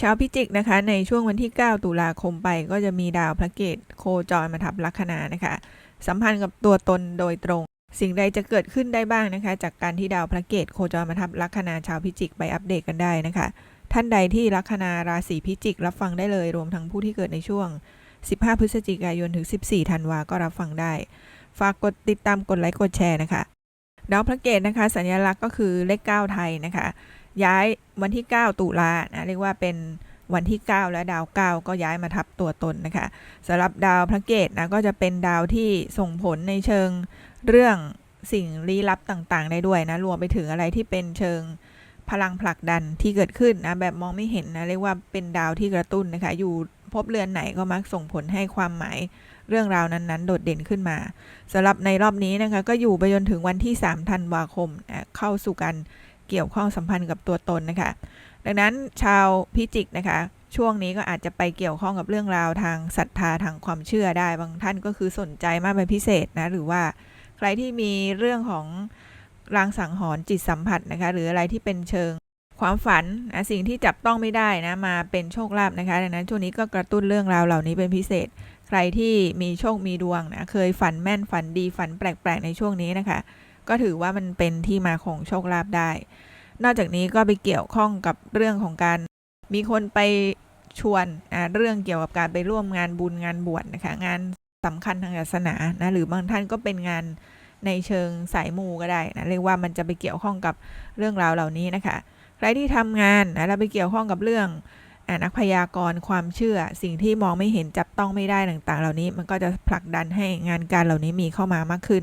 ชาวพิจิกนะคะ ในช่วงวันที่ 9 ตุลาคมไป ก็จะมีดาวพระเกตโคจรมาทับลัคนานะคะ สัมพันธ์กับตัวตนโดยตรง สิ่งใดจะเกิดขึ้นได้บ้างนะคะ จากการที่ดาวพระเกตโคจรมาทับลัคนาชาวพิจิกไปอัปเดตกันได้นะคะ ท่านใดที่ลัคนาราศีพิจิก รับฟังได้เลยรวมทั้งผู้ที่เกิดในช่วง 15 พฤศจิกายนถึง 14 ธันวาก็รับฟังได้ ฝากกดติดตามกดไลค์กดแชร์นะคะดาวพระเกตนะคะ สัญลักษณ์ก็คือเลข 9 ไทยนะคะ ย้ายวันที่ 9 ตุลานะเรียกว่าเป็นวันที่ 9 และดาว 9 ก็ย้ายมาทับตัวตนนะคะสำหรับดาวพระเกตนะก็จะเป็นดาวที่ส่งผลในเชิงเรื่องสิ่งลี้ลับต่างๆ ได้ด้วยนะรวมไปถึงอะไรที่เป็นเชิงพลังผลักดันที่เกิดขึ้นนะแบบมองไม่เห็นนะเรียกว่าเป็นดาวที่กระตุ้นนะคะอยู่พบเรือนไหนก็มักส่งผลให้ความหมายเรื่องราวนั้นๆ โดดเด่นขึ้นมาสำหรับในรอบนี้นะคะก็อยู่ไปจนถึงวันที่ 3 ธันวาคมนะเข้าสู่การ เกี่ยวข้องสัมพันธ์กับตัวตนนะคะ ดังนั้นชาวพิจิกนะคะ ช่วงนี้ก็อาจจะไปเกี่ยวข้องกับเรื่องราวทางศรัทธาทางความเชื่อได้ บางท่านก็คือสนใจมากเป็นพิเศษนะ หรือว่าใครที่มีเรื่องของรางสังหรณ์จิตสัมผัสนะคะ หรืออะไรที่เป็นเชิงความฝันนะสิ่งที่จับต้องไม่ได้นะมาเป็นโชคลาภนะคะดังนั้นช่วงนี้ก็กระตุ้นเรื่องราวเหล่านี้เป็นพิเศษ ใครที่มีโชคมีดวงนะเคยฝันแม่นฝันดีฝันแปลกๆในช่วงนี้นะคะ ก็ถือว่ามันเป็นที่มาของโชคลาภได้ นอกจากนี้ก็ไปเกี่ยวข้องกับเรื่องของการมีคนไปชวนเรื่องเกี่ยวกับการไปร่วมงานบุญงานบวชนะคะงานสำคัญทางศาสนานะหรือบางท่านก็เป็นงานในเชิงสายมูก็ได้นะเรียกว่ามันจะไปเกี่ยวข้องกับเรื่องราวเหล่านี้นะคะใครที่ทำงานนะแล้วไปเกี่ยวข้องกับเรื่องนักพยากรณ์ความเชื่อ สิ่งที่มองไม่เห็นจับต้องไม่ได้ต่างๆ เหล่านี้ มันก็จะผลักดันให้งานการเหล่านี้มีเข้ามามากขึ้น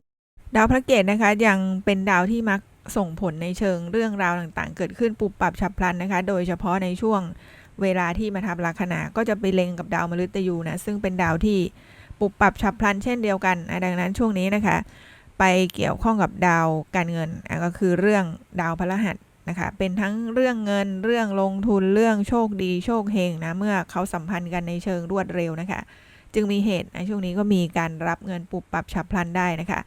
ดาวพระเกตนะคะยังเป็นดาวที่มัก ส่งผลในเชิงเรื่องราวต่างๆ เกิดขึ้นปุบปรับฉับพลันนะคะ โดยเฉพาะในช่วงเวลาที่มาทับลัคนาก็จะไปเล็งกับดาวมฤตยูนะ ซึ่งเป็นดาวที่ปุบปรับฉับพลันเช่นเดียวกันดังนั้นช่วงนี้นะคะ ไปเกี่ยวข้องกับดาวการเงินก็คือเรื่องดาวพระหัสนะคะ เป็นทั้งเรื่องเงินเรื่องลงทุนเรื่องโชคดีโชคเฮงนะ เมื่อเขาสัมพันธ์กันในเชิงรวดเร็วนะคะ จึงมีเหตุในช่วงนี้ก็มีการรับเงินปุบปรับฉับพลันได้นะคะ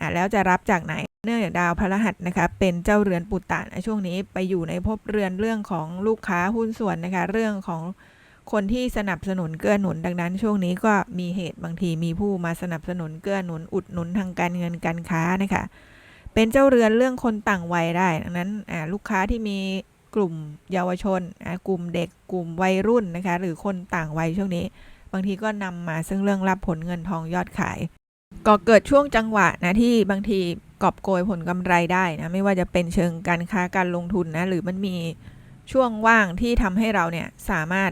อะแล้วจะรับจากไหนเนื่องจากดาวพระหัสนะคะเป็นเจ้าเรือนปุตตะในช่วงนี้ไปอยู่ในภพเรือนเรื่องของลูกค้าหุ้นส่วนนะคะเรื่องของคนที่สนับสนุนเกื้อหนุนดังนั้น ช่วงนี้ก็มีเหตุบางทีมีผู้มาสนับสนุนเกื้อหนุนอุดหนุนทางการเงินการค้านะคะเป็นเจ้าเรือนเรื่องคนต่างวัยได้ดังนั้นลูกค้าที่มีกลุ่มเยาวชนกลุ่มเด็กกลุ่มวัยรุ่นนะคะหรือคนต่างวัยช่วงนี้ บางทีก็นำมาซึ่งเรื่องรับผลเงินทองยอดขาย ก็เกิดช่วงจังหวะนะที่บางทีกอบโกยผลกำไรได้นะไม่ว่าจะเป็นเชิงการค้าการลงทุนนะหรือมันมีช่วงว่างที่ทำให้เราเนี่ยสามารถ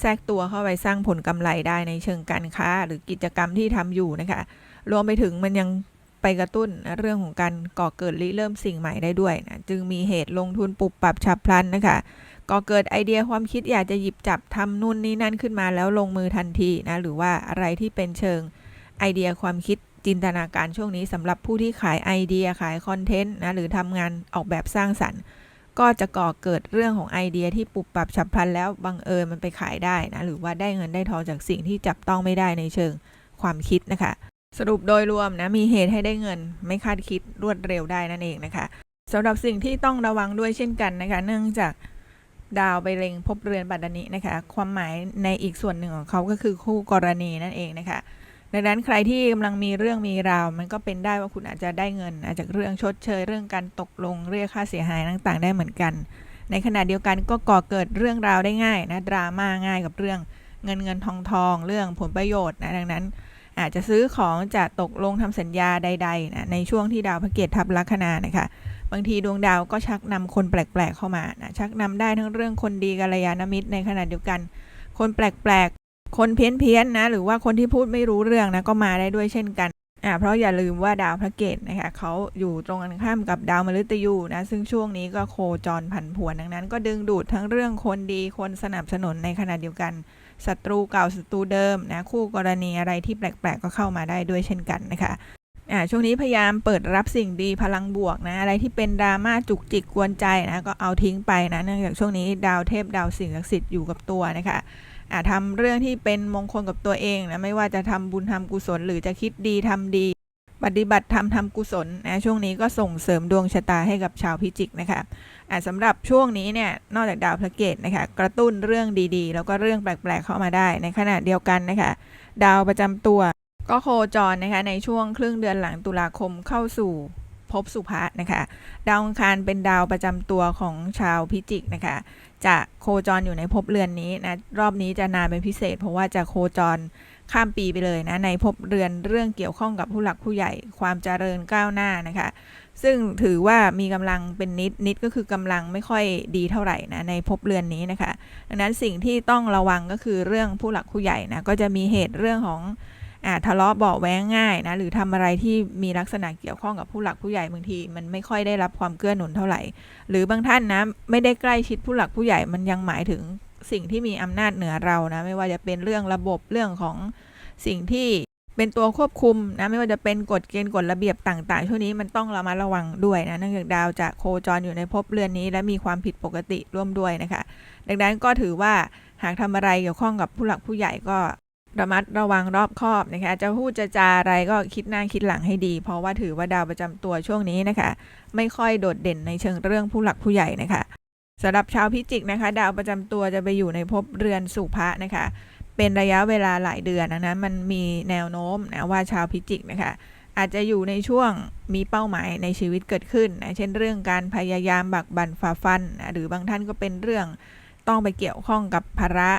แทรกตัวเข้าไปสร้างผลกำไรได้ในเชิงการค้าหรือกิจกรรมที่ทำอยู่นะคะ รวมไปถึงมันยัง ไปกระตุ้นเรื่องของการก่อเกิดริเริ่มสิ่งใหม่ได้ด้วยนะจึงมีเหตุลงทุนปรับปรับฉับพลันนะคะก่อเกิดไอเดียความคิดอยากจะหยิบจับทำนู่นนี่นั่นขึ้นมาแล้วลงมือทันทีนะหรือว่าอะไรที่เป็นเชิงไอเดียความคิดจินตนาการช่วงนี้สำหรับผู้ที่ขายไอเดียขายคอนเทนต์นะหรือทำงานออกแบบสร้างสรรค์ ก็จะก่อเกิดเรื่องของไอเดียที่ปุบปรับฉับพลันแล้วบังเอิญมันไปขายได้นะหรือว่าได้เงินได้ทองจากสิ่งที่จับต้องไม่ได้ในเชิงความคิดนะคะ สรุปโดยรวมนะมีเหตุให้ได้เงิน ไม่คาดคิดรวดเร็วได้นั่นเองนะคะสำหรับสิ่งที่ต้องระวังด้วยเช่นกันนะคะ เนื่องจากดาวไปเล็งพบเรือนบัดนี้นะคะ ความหมายในอีกส่วนหนึ่งของเขาก็คือคู่กรณีนั่นเองนะคะ ดังนั้นใครที่กำลังมีเรื่องมีราว มันก็เป็นได้ว่าคุณอาจจะได้เงิน อาจจะเรื่องชดเชย เรื่องการตกลงเรียกค่าเสียหายต่างๆ ได้เหมือนกัน ในขณะเดียวกันก็ก่อเกิดเรื่องราวได้ง่ายนะดราม่าง่ายกับเรื่องเงินเงินทองทองเรื่องผลประโยชน์นะดังนั้น อาจจะซื้อของจะตกลงทำสัญญาใดๆนะในช่วงที่ดาวพระเกตทับลัคนานะคะบางทีดวงดาวก็ชักนำคนแปลกๆเข้ามานะชักนำได้ทั้งเรื่องคนดีกัลยาณมิตรในขณะเดียวกัน คนแปลกๆ คนเพี้ยนเพียนนะหรือว่าคนที่พูดไม่รู้เรื่องนะก็มาได้ด้วยเช่นกันอ่าเพราะอย่าลืมว่าดาวพระเกตนะคะเขาอยู่ตรงกันข้ามกับดาวมฤตยูนะซึ่งช่วงนี้ก็โคจรผันผวนดังนั้น ก็ดึงดูดทั้งเรื่องคนดีคนสนับสนุนในขณะเดียวกัน ศัตรูเก่าศัตรูเดิมนะคู่กรณีอะไรที่แปลกๆ ก็เข้ามาได้ด้วยเช่นกันนะคะอ่าช่วงนี้พยายามเปิดรับสิ่งดีพลังบวกนะอะไรที่เป็นดราม่าจุกจิกกวนใจนะก็เอาทิ้งไปนะเนื่องจากช่วงนี้ดาวเทพดาวสิ่งศักดิ์สิทธิ์อยู่กับตัวนะคะอ่าทำเรื่องที่เป็นมงคลกับตัวเองนะไม่ว่าจะทำบุญทำกุศลหรือจะคิดดีทำดี ปฏิบัติธรรมทำกุศลนะช่วงนี้ก็ส่งเสริมดวงชะตาให้กับชาวพิจิกนะคะะสำหรับช่วงนี้เนี่ยนอกจากดาวพระเกตนะคะกระตุ้นเรื่องดีๆ แล้วก็เรื่องแปลกๆเข้ามาได้ในขณะเดียวกันนะคะดาวประจำตัวก็โคจรนะคะในช่วงครึ่งเดือนหลังตุลาคมเข้าสู่ภพสุภะนะคะดาวอังคารเป็นดาวประจำตัวของชาวพิจิกนะคะจะโคจรอยู่ในภพเรือนนี้นะรอบนี้จะนานเป็นพิเศษ เพราะว่าจะโคจร ข้ามปีไปเลยนะในภพเรือนเรื่องเกี่ยวข้องกับผู้หลักผู้ใหญ่ความเจริญก้าวหน้านะคะ ซึ่งถือว่ามีกำลังเป็นนิดนิดก็คือกำลังไม่ค่อยดีเท่าไหร่นะในภพเรือนนี้นะคะ ดังนั้นสิ่งที่ต้องระวังก็คือเรื่องผู้หลักผู้ใหญ่นะก็จะมีเหตุเรื่องของอ่าทะเลาะเบาแว้งง่ายนะหรือทำอะไรที่มีลักษณะเกี่ยวข้องกับผู้หลักผู้ใหญ่บางที มันไม่ค่อยได้รับความเกื้อหนุนเท่าไหร่ หรือบางท่านนะไม่ได้ใกล้ชิดผู้หลักผู้ใหญ่มันยังหมายถึง สิ่งที่มีอำนาจเหนือเรานะไม่ว่าจะเป็นเรื่องระบบเรื่องของสิ่งที่เป็นตัวควบคุมนะไม่ว่าจะเป็นกฎเกณฑ์กฎระเบียบต่าง ๆ ช่วงนี้มันต้องระมัดระวังด้วยนะเนื่องจากดาวจะโคจรอยู่ในภพเรือนนี้ และมีความผิดปกติร่วมด้วยนะคะ ดังนั้นก็ถือว่าหากทำอะไรเกี่ยวข้องกับผู้หลักผู้ใหญ่ก็ระมัดระวังรอบคอบนะคะจะพูดจะจาอะไรก็คิดหน้าคิดหลังให้ดี เพราะว่าถือว่าดาวประจำตัวช่วงนี้นะคะ ไม่ค่อยโดดเด่นในเชิงเรื่องผู้หลักผู้ใหญ่นะคะ สำหรับชาวพิจิกนะคะ ดาวประจำตัวจะไปอยู่ในภพเรือนสุภะนะคะ เป็นระยะเวลาหลายเดือนดังนั้นมันมีแนวโน้มนะว่าชาวพิจิกนะคะ อาจจะอยู่ในช่วงมีเป้าหมายในชีวิตเกิดขึ้นนะเช่นเรื่องการพยายามบักบั่นฝ่าฟันนะหรือบางท่านก็เป็นเรื่องต้องไปเกี่ยวข้องกับภาระ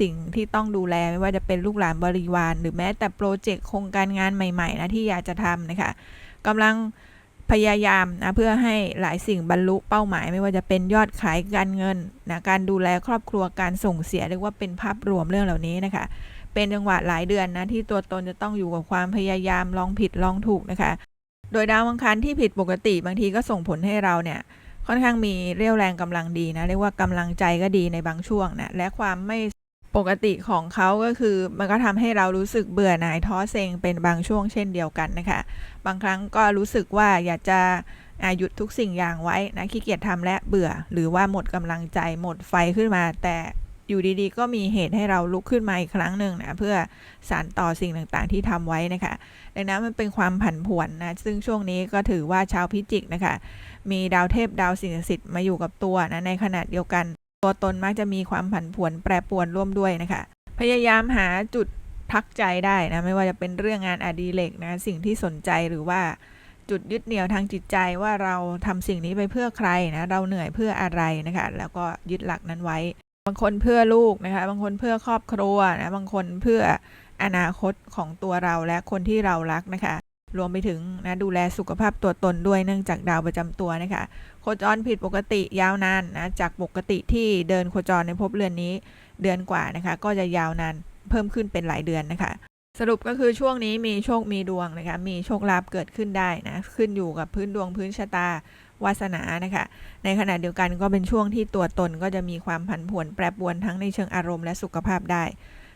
สิ่งที่ต้องดูแลไม่ว่าจะเป็นลูกหลานบริวาร หรือแม้แต่โปรเจกต์โครงการงานใหม่ๆนะที่อยากจะทำนะคะกำลัง พยายามนะเพื่อให้หลายสิ่งบรรลุเป้าหมาย ไม่ว่าจะเป็นยอดขายการเงินนะการดูแลครอบครัวการส่งเสียเรียกว่าเป็นภาพรวมเรื่องเหล่านี้นะคะ เป็นจังหวะหลายเดือนนะที่ตัวตนจะต้องอยู่กับความพยายามลองผิดลองถูกนะคะ โดยดาวอังคารที่ผิดปกติบางทีก็ส่งผลให้เราเนี่ยค่อนข้างมีเรี่ยวแรงกำลังดีนะเรียกว่ากำลังใจก็ดีในบางช่วงนะและความไม่ ปกติของเขาก็คือมันก็ทำให้เรารู้สึกเบื่อหน่ายท้อเซ็งเป็นบางช่วงเช่นเดียวกันนะคะ บางครั้งก็รู้สึกว่าอยากจะอาหยุดทุกสิ่งอย่างไว้นะขี้เกียจทำและเบื่อ หรือว่าหมดกำลังใจหมดไฟขึ้นมา แต่อยู่ดีๆ ก็มีเหตุให้เราลุกขึ้นมาอีกครั้งหนึ่งนะเพื่อสานต่อสิ่งต่างๆ ที่ทำไว้นะคะดังนั้นมันเป็นความผันผวนนะซึ่งช่วงนี้ก็ถือว่าชาวพิจิกนะคะ มีดาวเทพดาวสิ่งศักดิ์สิทธิ์มาอยู่กับตัวนะในขณะเดียวกัน ตัวตนมักจะมีความผันผวนแปรปรวนร่วมด้วยนะคะ พยายามหาจุดพักใจได้นะไม่ว่าจะเป็นเรื่องงานอดิเรกนะสิ่งที่สนใจหรือว่าจุดยึดเหนี่ยวทางจิตใจว่าเราทำสิ่งนี้ไปเพื่อใครนะเราเหนื่อยเพื่ออะไรนะคะแล้วก็ยึดหลักนั้นไว้ บางคนเพื่อลูกนะคะบางคนเพื่อครอบครัวนะบางคนเพื่ออนาคตของตัวเราและคนที่เรารักนะคะ รวมไปถึงนะดูแลสุขภาพตัวตนด้วยเนื่องจากดาวประจำตัวนะคะโคจรผิดปกติยาวนานนะจากปกติที่เดินโคจรในภพเรือนนี้เดือนกว่านะคะ ก็จะยาวนานเพิ่มขึ้นเป็นหลายเดือนนะคะ สรุปก็คือช่วงนี้มีโชคมีดวงนะคะ มีโชคลาภเกิดขึ้นได้นะขึ้นอยู่กับพื้นดวงพื้นชะตาวาสนานะคะ ในขณะเดียวกันก็เป็นช่วงที่ตัวตนก็จะมีความผันผวนแปรปรวนทั้งในเชิงอารมณ์และสุขภาพได้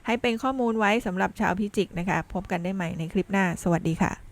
ให้เป็นข้อมูลไว้สำหรับชาวพิจิกนะคะ พบกันได้ใหม่ในคลิปหน้า สวัสดีค่ะ